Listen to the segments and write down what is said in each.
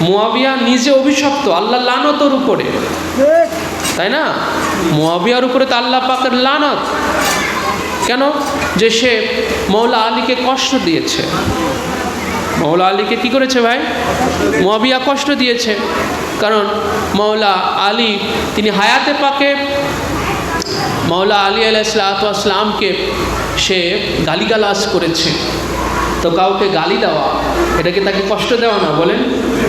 মুয়াবিয়া নিজে অভিশপ্ত, আল্লাহ লানতর উপরে। তাই না? মুয়াবিয়ার উপরে তো আল্লাহ পাকের লানত। কেন? যে সে মৌলা আলীকে কষ্ট দিয়েছে। মৌলা আলীকে কি করেছে ভাই? মুয়াবিয়া কষ্ট দিয়েছে। কারণ মৌলা আলী, তিনি হায়াতে পাকে। মৌলা আলী আলাইসালামকে সে গালিগালাজ করেছে। তো কাউকে গালি দেওয়া, এটাকে তাকে কষ্ট দেওয়া না, বলেন।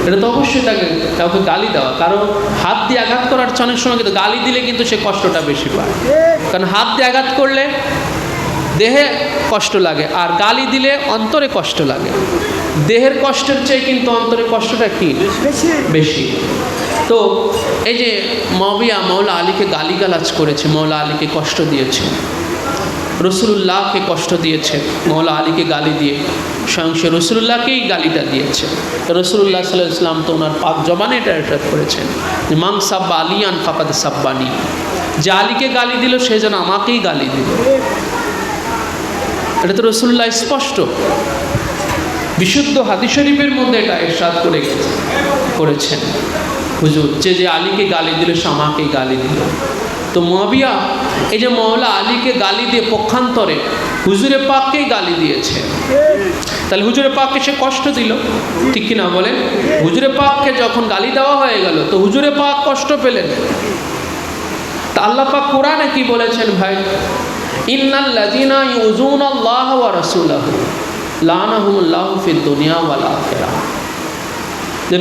এটা তো অবশ্যই তাকে কাউকে গালি দেওয়া। কারণ হাত দিয়ে আঘাত করার অনেক সময় কিন্তু গালি দিলে কিন্তু সে কষ্টটা বেশি পায়। কারণ হাত দিয়ে আঘাত করলে দেহে কষ্ট লাগে আর গালি দিলে অন্তরে কষ্ট লাগে। দেহের কষ্টের চেয়ে কিন্তু অন্তরে কষ্টটা কি? বেশি। তো এই যে মবিয়া মৌলা আলীকে গালিগালাজ করেছে মৌলা আলীকে কষ্ট দিয়েছে। রসুল্লাহকে কষ্ট দিয়েছে মৌলা আলীকে গালি দিয়ে। স্বয়ং সে রসুল্লাহকেই গালিটা দিয়েছে। রসুল্লাহ সাল্লাহ ইসলাম তো ওনার পাক জবানে এটা এরশাদ করেছেন মাং সাব্বা আলিয়ান ফাকাদ সাব্বানি। যে আলীকে গালি দিল, সে যেন আমাকেই গালি দিল। এটা তো রসুল্লাহ স্পষ্ট। বিশুদ্ধ হাদিস শরীফের মধ্যে এটা এরশাদ করে করেছেন। হুজুর, যে যে আলীকে গালি দিল, সে আমাকেই গালি দিল। তো মহাবিয়া এই যে মহলা আলীকে গালি দিয়ে পক্ষান্তরে, হুজুরে পাককেই গালি দিয়েছে। তাহলে হুজুরে পাককে সে কষ্ট দিল? ঠিক কিনা বলেন? হুজুরে পাককে যখন গালি দেওয়া হয়ে গেল, তো হুজুরে পাক কষ্ট পেলেন। তা আল্লাহ পাক কোরআনে কি বলেছেন ভাই? ইন্নাল্লাযিনা আল্লাহ ওয়া রাসূলাহু, লানাহুমুল্লাহু ফিদ দুনিয়া ওয়াল আখিরাহ।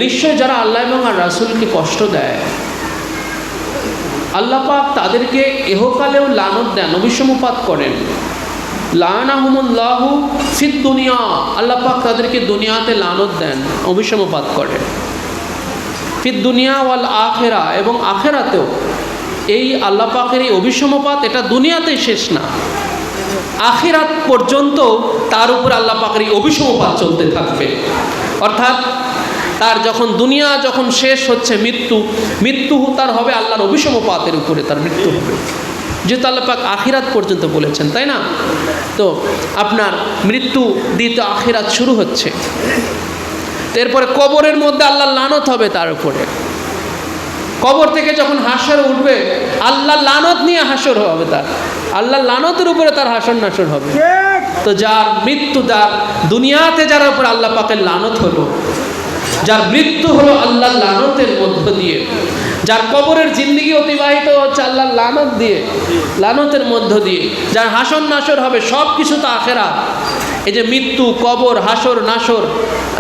নিশ্চয় যারা আল্লাহ এবং আর রাসূলকে কষ্ট দেয় আল্লাহ পাক তাদেরকে এহকালেও লানত দেন অবিষমপাত করেন। লানাহুমুল্লাহু ফিদ দুনিয়া। আল্লাহ পাক তাদেরকে দুনিয়াতে লানত দেন অবিষমপাত করেন। ফিদ দুনিয়া ওয়াল আখেরা, এবং আখেরাতেও এই আল্লাহ পাকের এই অভিসমপাত এটা দুনিয়াতে শেষ না। আখিরাত পর্যন্ত তার উপর আল্লাহ পাকের এই অভিসমপাত চলতে থাকবে। অর্থাৎ তার যখন দুনিয়া যখন শেষ হচ্ছে মৃত্যু মৃত্যু তার হবে আল্লাহর অভিসমপাতের উপরে তার মৃত্যু হবে। যেহেতু আল্লাহ পাক আখিরাত পর্যন্ত বলেছেন তাই না? তো আপনার মৃত্যু দিয়ে তো আখিরাত শুরু হচ্ছে। তো এরপরে কবরের মধ্যে আল্লাহ লানত হবে তার উপরে। কবর থেকে যখন হাসর উঠবে আল্লাহ লানত নিয়ে হাসর হবে তার। আল্লাহ লানতের উপরে তার হাসর নাসর হবে। তো যার মৃত্যু যার দুনিয়াতে যার উপর আল্লাহ পাকের লানত হলো যার মৃত্যু হলো আল্লাহ লানতের মধ্য দিয়ে, যার কবরের জিন্দিগি অতিবাহিত হচ্ছে আল্লাহ লানত দিয়ে, লানতের মধ্য দিয়ে, যার হাসর নাসর হবে সব কিছু তো আখেরা এই যে মৃত্যু, কবর, হাসর, নাসর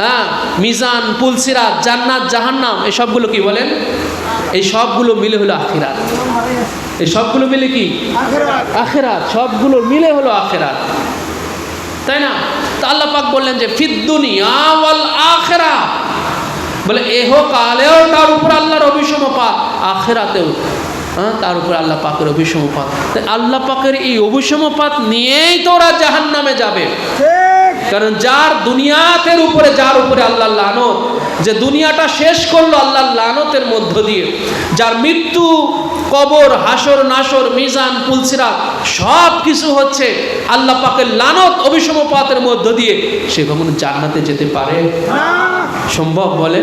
হ্যাঁ মিজান, পুলসিরাত, জান্নাত, জাহান্নাম, এই সবগুলো কি বলেন? এই সবগুলো মিলে হলো আখিরাত। এই সবগুলো মিলে কি? আখেরাত। সবগুলো মিলে হলো আখেরাত। তাই না? তা আল্লাহ পাক বললেন যে ফিদ্দুনিয়া ওয়াল আখেরা বলে, এহ কালেও তার উপর আল্লাহর অভিসমপাত আখেরাতেও। হ্যাঁ তার উপর আল্লাহ পাকের অভিসমপাত আল্লাহ পাকের এই অভিসমপাত নিয়েই তো ওরা জাহান নামে যাবে কারণ যার দুনিয়াতের উপরে, যার উপরে আল্লাহ লানত, যে দুনিয়াটা শেষ করল আল্লাহ লানতের মধ্য দিয়ে, যার মৃত্যু, কবর, হাসর, নাসর, মিজান পুলসিরা সব কিছু হচ্ছে আল্লাহ পাকের লানত অভিসমপাতের মধ্য দিয়ে, সে কখনো জান্নাতে যেতে পারে? সম্ভব বলে?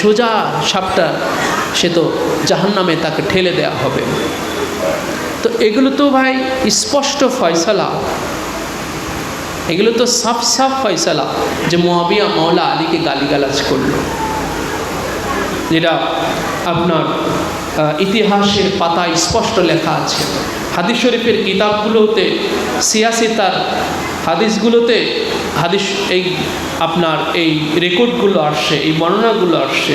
সোজা সাপটা, সে তো জাহান্নামে তাকে ঠেলে দেয়া হবে। তো এগুলো তো ভাই স্পষ্ট ফয়সালা। এগুলো তো সাফ সাফ ফয়সালা যে মহাবিয়া মাওলা আলীকে গালিগালাজ করল। যেটা আপনার ইতিহাসের পাতায় স্পষ্ট লেখা আছে। হাদিস শরীফের কিতাবগুলোতে, সিয়াসি তার হাদিসগুলোতে হাদিস এই আপনার এই রেকর্ডগুলো আসছে, এই বর্ণনাগুলো আসছে।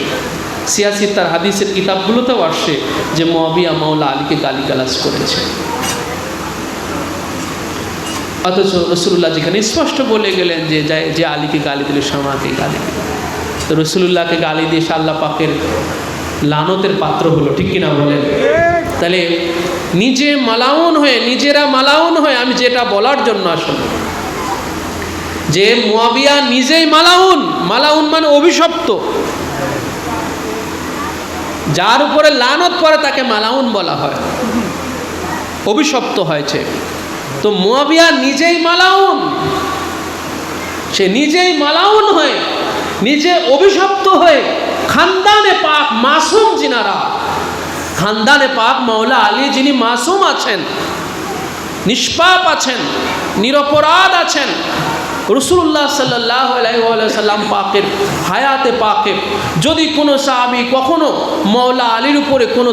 সিয়াসি তার হাদিসের কিতাবগুলোতেও আসছে যে মহাবিয়া মাওলা আলীকে গালিগালাজ করেছে। অথচ রসুল্লাহ যেখানে স্পষ্ট বলে গেলেন যে যে আলীকে গালি দিল সামাকে গালি দিল তো রসুল্লাহকে গালি দিয়ে সে আল্লাহ পাকের লানতের পাত্র হলো, ঠিক কিনা বলেন? তাহলে নিজে মালাউন হয়ে, নিজেরা মালাউন হয়ে আমি যেটা বলার জন্য আসলে, যে মুয়াবিয়া নিজেই মালাউন মালাউন মানে অভিশপ্ত। যার উপরে লানত করে তাকে মালাউন বলা হয়। অভিশপ্ত হয়েছে। তো মুয়াবিয়া নিজেই মালাউন। সে নিজেই মালাউন হয়ে, নিজে অভিশপ্ত হয়ে মাসুম যিনারা খানদানে পাক মৌলা আলী যিনি মাসুম আছেন, নিষ্পাপ আছেন, নিরপরাধ আছেন, রসুল্লাহ সাল্লাহ সাল্লাম পাকের হায়াতে পাকে যদি কোনো সাহাবি কখনো মৌলা আলীর উপরে কোনো